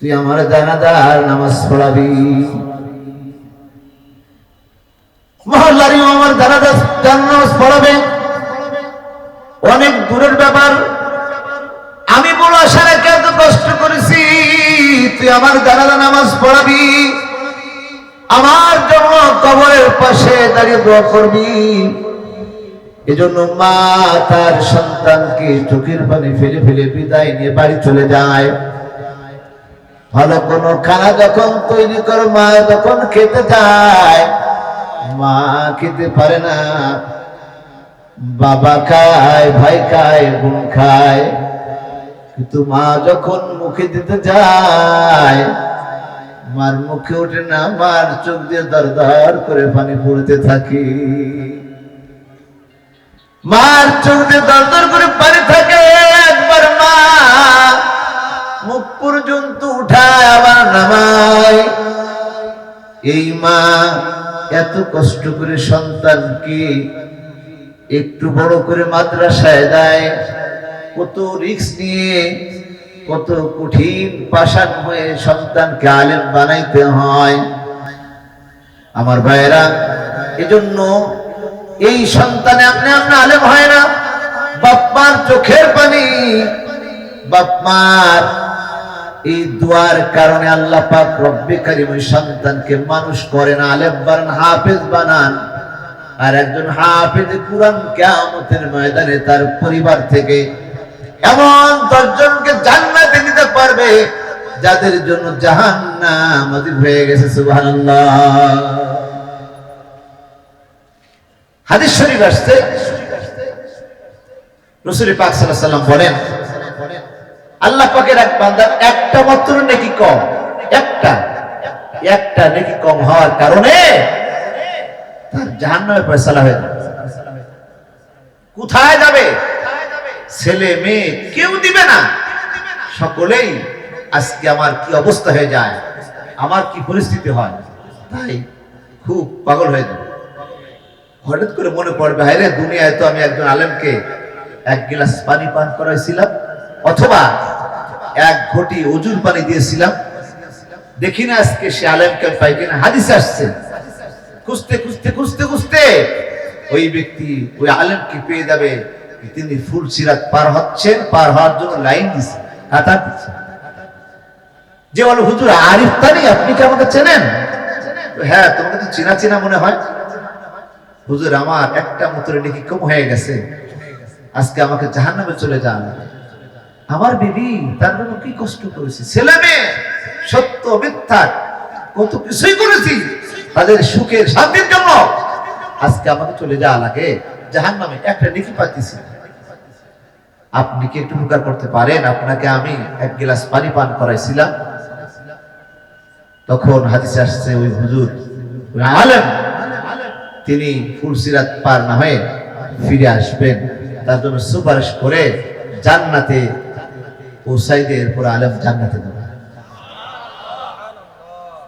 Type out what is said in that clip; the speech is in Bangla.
তুই আমার জানাজার নামাজ পড়াবি। মহল্লারি আমার জানাজার নামাজ পড়াবে। অনেক দূরের ব্যাপার। আমি বলো আশা রেখে এত কষ্ট করেছি, তুই আমার জানাজা নামাজ পড়াবি। আমার জন্য কবরের পাশে দাঁড়িয়ে দোয়া করবি। এজন্য মা তার সন্তানকে চোখের পানি ফেলে ফেলে বিদায় নিয়ে বাড়ি চলে যায়। ভালো কোনো খানা যখন তৈরি করে, মা যখন খেতে যায়। মা খেতে পারে না। বাবা খায়, ভাই খায়, বোন খায়। কিন্তু মা যখন মুখে দিতে যায়, মার মুখে ওঠে না, মার চোখ দিয়ে দর করে পানি পড়তে থাকে। মার চোখ দিয়ে দর করে পানি থাকে একবার মা। মুখ পর্যন্ত উঠায় আবার নামায়। এই মা এত কষ্ট করে সন্তানকে একটু বড় করে মাদ্রাসায় দেয়। কত রিক্স নিয়ে, কত কঠিন পাশান হয়ে সন্তানকে আলেম বানাইতে হয়। আমার ভাইয়েরা, এজন্য এই সন্তানে আপনি আপনি আলেম হয় না। বাপ্পার চোখের পানি। বাপ্পার এই দুয়ার কারণে আল্লাহ পাক রব্বে কারিম ওই সন্তানকে মানুষ করেন আলেম বানান, হাফেজ বানান। আর একজন হাফেজ কুরআন কিয়ামতের ময়দানে তার পরিবার থেকে এমন দশজনকে জান্নাতে নিতে পারবে যাদের জন্য জাহান্নাম অধিক হয়ে গেছে, সুবহানাল্লাহ। হাদিস শরীফ আসছে। রসুল পাক সাল্লাম বলেন, আল্লাহ পাকের এক বান্দার একটা মাত্র নেকি কম, একটা একটা নেকি কম হওয়ার কারণে তার জাহান্নামে ফয়সালা হয়ে যাবে। কোথায় যাবে? ছেলে মেয়ে কেউ দিবে না। সকলেই আজকে আমার কি অবস্থা হয়ে যায়, আমার কি পরিস্থিতি হয়, তাই খুব পাগল হয়ে যাবে। হঠাৎ করে মনে পড়বে, হায় রে, দুনিয়ায় তো আমি একজন আলেমকে এক গিলাস পানি পান করাইছিলাম, অথবা এক ঘটি অজুর পানি দিয়েছিলাম। দেখি না আজকে সে আলেমকে পাই কিনা। হাদিস আসছে। খুঁজতে খুঁজতে খুঁজতে খুঁজতে ওই ব্যক্তি ওই আলেমকে পেয়ে যাবে। তিনি ফুল সিরাত পার হচ্ছেন, পার হওয়ার জন্য লাইন দিচ্ছে কাতার দিচ্ছে যে বলো, হুজুর, আরিফ তানি, আপনি কি আমাকে চেনেন? হ্যাঁ তোমাকে তো চেনা চেনা মনে হয়। হুজুর, আমার একটা মতরে নাকি কম হয়ে গেছে। আজকে আমাকে জাহান্নামে চলে যান। আমার বিবি তার জন্য কি কষ্ট করেছি? ছেলে মেয়ে, সত্য, মিথ্যা, কত কিছুই করেছি, তাদের সুখের শান্তির জন্য। আজকে আমাকে চলে যাওয়া লাগে জাহান নামে একটা নিকি পাচ্ছি আপনি কি একটু উপকার করতে পারেন? আপনাকে আমি এক গিলাস পানি পান করাইছিলাম। তখন হাদিসে আসছে, ওই হুজুর আলেম তিনি ফুলসিরাত পার না হয়ে ফিরে আসবেন। তার জন্য সুপারিশ করে জান্নাতে পৌঁছাই দিয়ে এরপর আলেম জান্নাতে দেবে